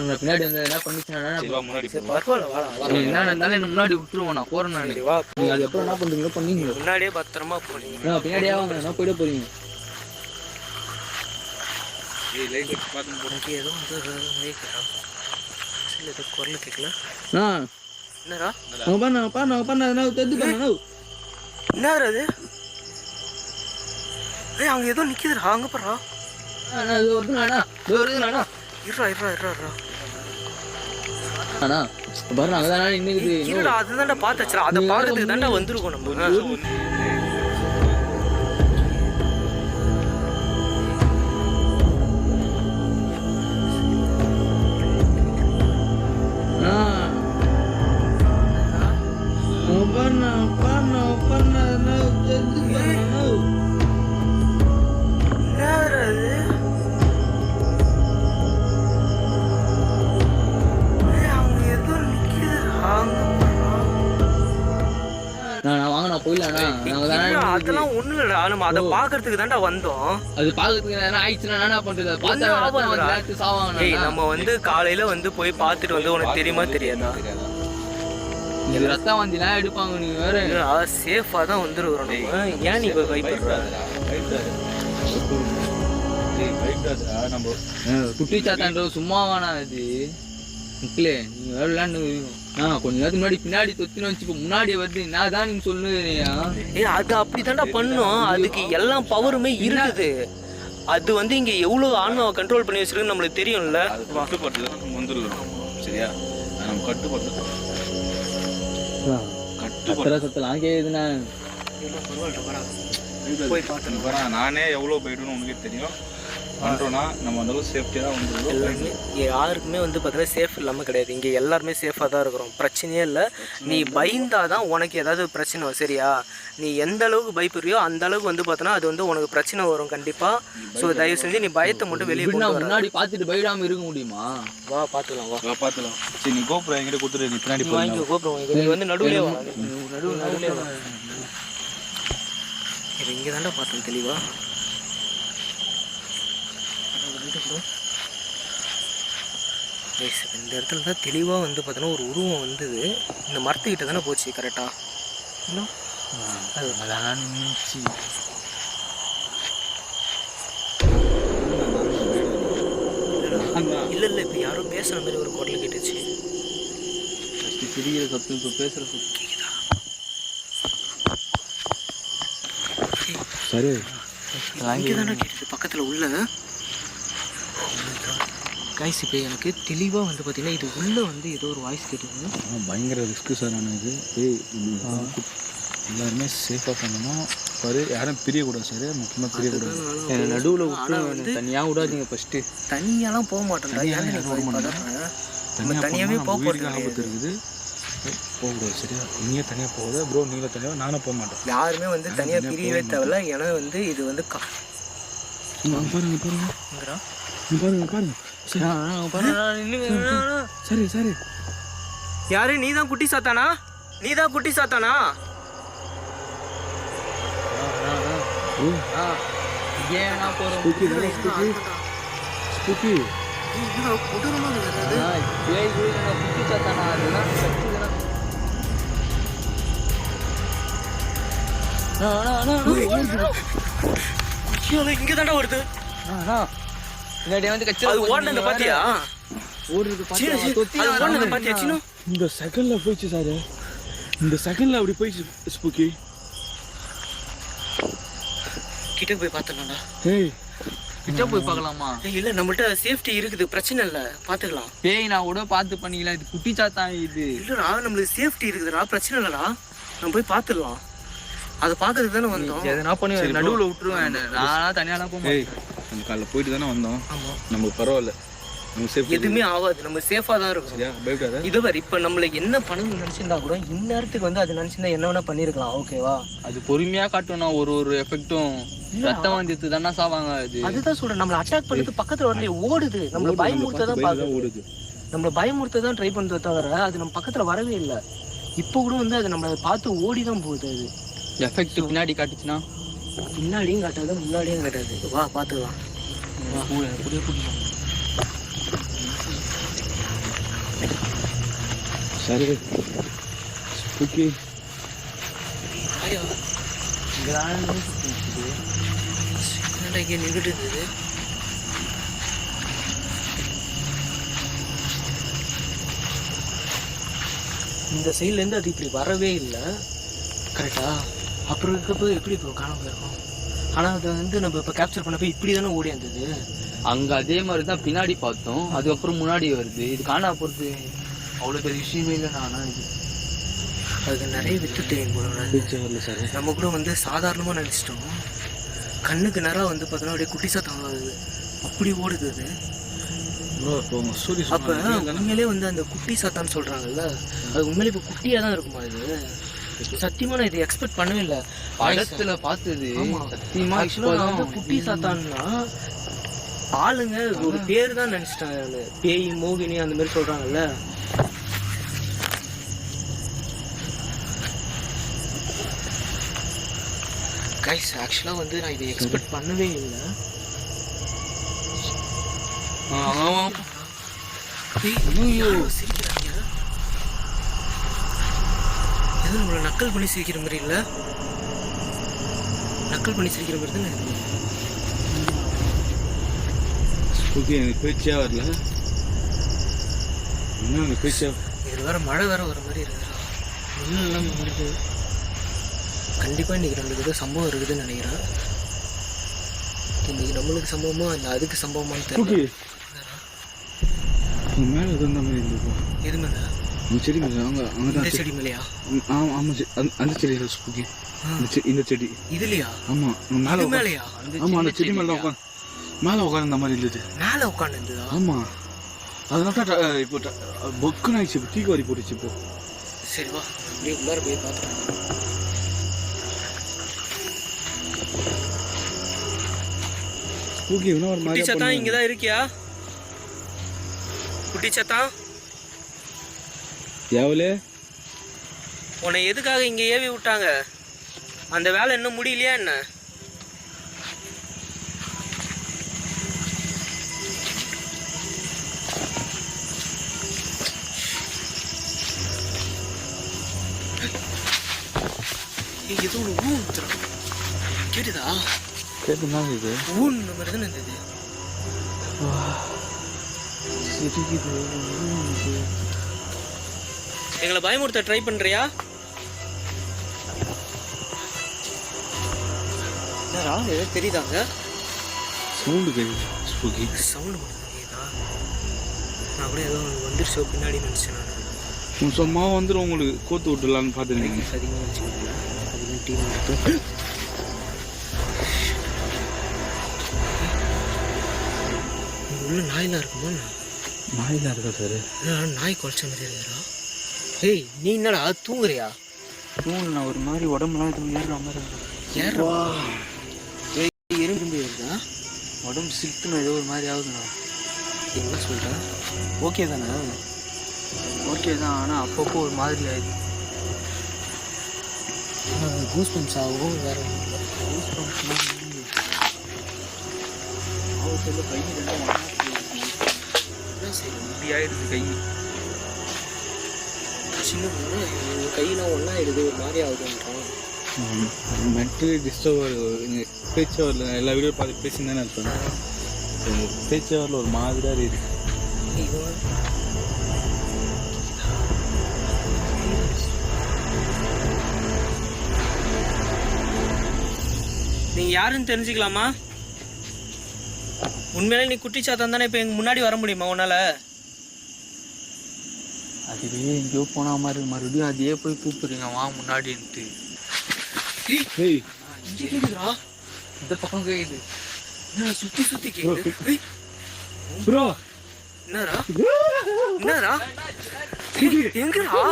நான் பின்னாடி வந்து என்ன பண்ணிச்சுனா. என்ன இருந்தாலும் என்ன முன்னாடி விட்டுருவோம் நான் போறேன் நான். வா. அது அப்புறம் என்ன பண்றீங்களோ பண்ணீங்க முன்னாடியே பத்திரமா போறீங்க. நான் பின்னாடியே வாங்க என்ன போயிட போறீங்க குரல் கேட்கல என்னடா? அவங்க பண்ண பண்ண அவங்க பண்ண என்ன தெரிஞ்சு பண்ண என்ன அது? ஏய் அங்க ஏதோ நிக்குதுடா அங்க போறா நானா இது நானா இருடா இருடா இருடா. அண்ணா பாரு அங்கே தானே நின்றுக்குது இருடா அதுதான்டா பார்த்தாச்சுடா அதை பார்க்கறதுக்கு தான்டா வந்திருக்கோம் நம்ம. பண்ண பண்ண பண்ண என்ன தெரிஞ்சு பண்ண என்னடா அதெல்லாம் ஒண்ணும் இல்லடா நம்ம அதை பாக்குறதுக்கு தான்டா வந்தோம். அது பார்க்கறதுக்கு என்ன ஆயிடுச்சுன்னா என்ன பண்றது? பார்த்தா சாவாங்க நம்ம வந்து காலையில வந்து போய் பார்த்துட்டு வந்து உனக்கு தெரியுமா தெரியாதா? இது ரத்தம் வந்தினா எடுப்பாங்க நீங்க வேற. சேஃபா தான் வந்துருக்குறோம் நம்ம ஏன் நீ போய் பயப்படுற? குட்டி சாத்தான்ற சும்மா வேணா அது மக்களே நீங்க வேற விளையாண்டு ஆ கொஞ்ச நேரத்துக்கு முன்னாடி பின்னாடி தொத்தின்னு வச்சு இப்போ முன்னாடி வருது. நான் தான் நீங்க சொல்லுறீங்க ஏய் அது அப்படிதான்டா பண்ணும். அதுக்கு எல்லா பவருமே இருக்குது. அது வந்து இங்க எவ்வளவு ஆன்மாவை கண்ட்ரோல் பண்ணி வச்சிருக்கு நம்மளுக்கு தெரியும்ல. அது கட்டுப்பாட்டுல தான். சரியா? நம்ம கட்டுப்பாட்டுல தான். கட்டுப்பாடு கத்துற சத்தலாம் கேக்குதுண்ணா போய் பார்த்தேன் நானே எவ்வளவு போயிடுன்னு உனக்கே தெரியும். பண்றோம்னா நம்ம அந்த அளவுக்கு சேஃப்டியா தான் வந்துருக்கோம் எல்லாருமே யாருக்குமே வந்து பார்த்தீங்கன்னா சேஃப் இல்லாமல் கிடையாது. இங்கே எல்லாருமே சேஃபாக தான் இருக்கிறோம். பிரச்சனையே இல்லை. நீ பயந்தாதான் உனக்கு ஏதாவது பிரச்சனை வரும். சரியா? நீ எந்த அளவுக்கு பயப்படுறியோ அந்த அளவுக்கு வந்து பார்த்தோன்னா அது வந்து உனக்கு பிரச்சனை வரும் கண்டிப்பாக ஸோ தயவு செஞ்சு நீ பயத்தை மட்டும் வெளியே முன்னாடி பார்த்துட்டு பயப்படாம இருக்க முடியுமா? வா பார்த்துக்கலாம் வா. வா, பாத்துக்கலாம் சரி நீ கோபுரம் என்கிட்ட கொடுத்துட்டு நீ பின்னாடி வாங்கி கோபுரம் வாங்கி நீ வந்து நடுவுலே வா. நடுவு நடுவுலே வா. இது இங்கே தாண்டா பார்த்தேன் தெளிவா. Guys, இந்த இடத்துல தான் தெளிவாக வந்து பார்த்தோன்னா ஒரு உருவம் வந்தது. இந்த மரத்துக்கிட்ட தானே போச்சு கரெக்டாக இன்னும் அதான் நின்னுச்சு இல்லை இல்லை இப்போ யாரோ பேசுகிற மாதிரி ஒரு குரல் கேட்டுச்சு. ஃபஸ்ட்டு சிரிக்கிற சத்தம் இப்போ பேசுகிற சத்தம். கேக்குதா? சரி. இங்கே தானே கேட்டுச்சு பக்கத்தில் உள்ள. கைஸ் இப்போ எனக்கு தெளிவாக வந்து பார்த்தீங்கன்னா இது உள்ளே வந்து ஏதோ ஒரு வாய்ஸ் கேட்டுது பயங்கர ரிஸ்க்கு சார் எனக்கு ஏய் இது எல்லாருமே சேஃபாக பண்ணணும்? பாரு யாரும் பிரியக்கூடாது சார் முக்கியமாக பிரியக்கூடாது. என்னை நடுவில் விட்டு தனியாக விடாதீங்க ஃபஸ்ட்டு தனியாலாம் போக மாட்டோம்டா தனியா ஏன் நீ யாரும் போய் வர மாட்டாங்க. பதற? நம்ம தனியாக தனியாவே போக உயிருக்கு போகிறது ஆபத்து இருக்குது. போகக்கூடாது சரியா? நீயே தனியாக போகாத. ப்ரோ நீங்களும் தனியாக நானும் போக மாட்டேன். யாருமே வந்து தனியாக பிரியவே தேவையில்ல. ஏன்னா வந்து இது வந்து கா பாருங்க பாருங்க. பாருங்க பாருங்க சரி. சரி யாரு? நீ தான் குட்டி சாத்தானா? நீ தான் குட்டி சாத்தானா? இங்க தாண்டா வருது. பின்னாடி வந்து கட்சி அது ஓடுனது பாத்தியா? ஓடுறது அது ஓடுனது பாத்தியா சின்ன இந்த செகண்ட்ல போயிடுச்சு சார். இந்த செகண்ட்ல அப்படி போயிடுச்சு ஸ்பூக்கி கிட்ட போய் பார்த்தலாம்டா ஏய். கிட்ட போய் பார்க்கலாமா? ஏய், இல்ல நம்மள்ட்ட சேஃப்டி இருக்குது. பிரச்சனை இல்ல. பாத்துக்கலாம். பேய் நான் கூட பார்த்து பண்ணிக்கலாம் இது குட்டி சாத்தான் இது. இல்லடா நம்மளுக்கு சேஃப்டி இருக்குதுடா. பிரச்சனை இல்லடா. நம்ம போய் பார்த்துடலாம் அதை பார்க்கறதுக்கு தானே வந்தோம். எதனா பண்ணி. நடுவில் விட்டுருவேன். நானா தனியாலாம் போக ஏய் மாட்டேன். நம்ம காலைல போயிட்டு தானே வந்தோம். நமக்கு பரவாயில்ல. எதுவுமே ஆகாது. நம்ம சேஃபா தான் இருக்கும் இது வரை இப்ப நம்மளுக்கு என்ன பண்ணணும்னு நினைச்சிருந்தா கூட இந்நேரத்துக்கு வந்து அது நினைச்சிருந்தா என்ன வேணா பண்ணிருக்கலாம். ஓகேவா அது பொறுமையா காட்டணும். ஒரு ஒரு எஃபெக்ட்டும் ரத்தம் வந்துட்டு தானே சாவாங்க அது. அதுதான் சொல்றேன். நம்மள அட்டாக் பண்ணது பக்கத்துல வரலையே ஓடுது. நம்மள பயமுறுத்த தான் பாக்குது. ஓடுது. நம்மள பயமுறுத்த தான் ட்ரை பண்றத தவிர அது நம்ம பக்கத்துல வரவே இல்லை. இப்போ கூட வந்து அது நம்மள பார்த்து ஓடி தான் போகுது அது. எஃபெக்ட் பின்னாடி காட்டுச்சுன்னா? பின்னாடியும் காட்டாது முன்னாடியும் காட்டாது வா பார்த்துக்கலாம் கூட கூட சரி. ஸ்பூக்கி இங்கே நின்றுட்டு இருந்தது இந்த சைட்லேருந்து அது இப்படி வரவே இல்லை. கரெக்டா அப்புறம் இருக்கப்போ எப்படி இப்போ காணாம போயிருக்கும்? ஆனால் அதை வந்து நம்ம இப்போ கேப்சர் பண்ணப்போ இப்படி தானே ஓடி வந்தது. அங்க அதே மாதிரி தான் பின்னாடி பார்த்தோம். அதுக்கப்புறம் முன்னாடி வருது. இது காணா போறது அவ்வளவு பெரிய விஷயமே இல்லை நானா இது. அதுக்கு நிறைய வித்து தெரியும் போல சார் நம்ம கூட வந்து சாதாரணமாக நினச்சிட்டோம். கண்ணுக்கு நேரம் வந்து பார்த்தோன்னா அப்படியே குட்டி சத்தம் வருது அப்படி ஓடுது அது. அப்போ உண்மையிலே வந்து அந்த குட்டி சத்தான்னு சொல்கிறாங்கல்ல அது உண்மையிலே இப்போ குட்டியாக தான் இருக்குமா இது? சத்தியமாக நான் இதை எக்ஸ்பெக்ட் பண்ணவே இல்லை. படத்துல பார்த்தது. சத்தியமா ஆக்சுவலாக வந்து குட்டி சாத்தான்னா ஆளுங்க ஒரு பேர் தான் நினச்சிட்டாங்க நான். பேய் மோகினி அந்த மாதிரி சொல்கிறாங்கல்ல கைஸ் ஆக்சுவலாக வந்து நான் இதை எக்ஸ்பெக்ட் பண்ணவே இல்லை. ஐயோ எதுவும் நம்மளை நக்கல் பண்ணி சிரிக்கிற மாதிரி இல்லை. நக்கல் பண்ணி சிரிக்கிற மாதிரி தானே. ஸ்பூக்கி எனக்கு பேச்சே வரல. இன்னும் எனக்கு பேச்சே இது வேற மழை வேற வர மாதிரி இருக்குடா முன்னெல்லாம் வருது கண்டிப்பாக இன்னைக்கு நம்மளுக்கு ஏதோ சம்பவம் இருக்குதுன்னு நினைக்கிறேன். இன்னைக்கு நம்மளுக்கு சம்பவமா இல்லை அதுக்கு சம்பவமான்னு ஸ்பூக்கி. தெரியல மேலே எதுவும் மாதிரி இருந்துப்போம் எது மேல? அந்த செடி அங்கே இந்த தான் செடி மேலையா? ஆமாம் ஆமாம் அந்த- செடி ஸ்பூக்கி இந்த செடி இந்த செடி. இதுலையா? ஆமாம் மேலே மேலையா? ஆமாம் அந்த செடி மேலே உட்காந்து மேலே உட்காந்து மாதிரி இருந்தது. மேலே உட்காந்து ஆமாம் அதனால தான் இப்போ பொக்குன்னு ஆயிடுச்சு இப்போ தீக்கு வரி போட்டுச்சு இப்போ. சரி வா. அப்படியே உள்ளார போய் பார்த்துக்கலாம். ஸ்பூக்கி இன்னும் ஒரு மாதிரி சத்தம் இங்கே தான் இருக்கியா? குட்டி சத்தம் எவ்வளோ உன்னை எதுக்காக இங்கே ஏவி விட்டாங்க? அந்த வேலை இன்னும் முடியலையா என்ன? ஏதோ ஒன்று ஊத்துறான். கேட்டுதா? கேட்டுதான் இது? ஊன்ற மாதிரி தானே இருந்தது எங்களை பயமுறுத்த ட்ரை பண்றியா என்னடா ஏதோ தெரியுதாங்க சவுண்டு கேட்குது ஸ்பூக்கி சவுண்டு கேட்குதா நான் கூட ஏதோ வந்துருச்சோ பின்னாடி நினச்சேன் நான் வந்துடும் உங்களுக்கு கோத்து விட்டுலான்னு பார்த்துருந்தீங்க அதிகமாக வச்சுக்கோங்க அதிகமாக டிவி மட்டும் உள்ள நாயெல்லாம் இருக்குமா இருக்கா சார் நாய் குலைச்ச மாதிரி இருக்குடா ஏய் நீ என்னடா தூங்குறியா? நான் ஒரு மாதிரி உடம்புலாம் எதுவும் ஏறுற மாதிரி இருக்கு. ஏறா ஏய் எறும்பு ஏறுதா உடம்பு சிலுத்துணும் ஏதோ ஒரு மாதிரி ஆகுதுண்ணா என்ன சொல்ற? ஓகே தானே? ஓகே தான் ஆனால் அப்பப்போ ஒரு மாதிரி ஆயிடுது. கூஸ் பம்ப்ஸ் ஆகும் வேற அவசரில் கை ரெண்டும் சரி இப்படி ஆயிடுது கை. சின்ன பொண்ணு கையெல்லாம் ஒன்றாயிடுது ஒரு மாதிரி ஆகுதுன்றான் மென்டலி டிஸ்டர்ப் ஆகுது பேச்சே வரல நான் எல்லா வீடியோ பார்த்து பேசி தானே இருப்பேன் பேச்சே வரல ஒரு மாதிரியாக இருக்குது இவன் நீங்க யாருன்னு தெரிஞ்சுக்கலாமா உண்மையிலே நீ குட்டி சாத்தான் தானே இப்போ எங்க முன்னாடி வர முடியுமா உன்னால அதுவே எங்கேயோ போன மாதிரி. மறுபடியும் அதையே போய் கூப்பிடுறீங்க வா முன்னாடின்ட்டு. இந்த பக்கம் கேக்குது. என்ன சுத்தி சுத்தி கேக்குது. ப்ரோ. என்னடா? என்னடா? எங்கடா?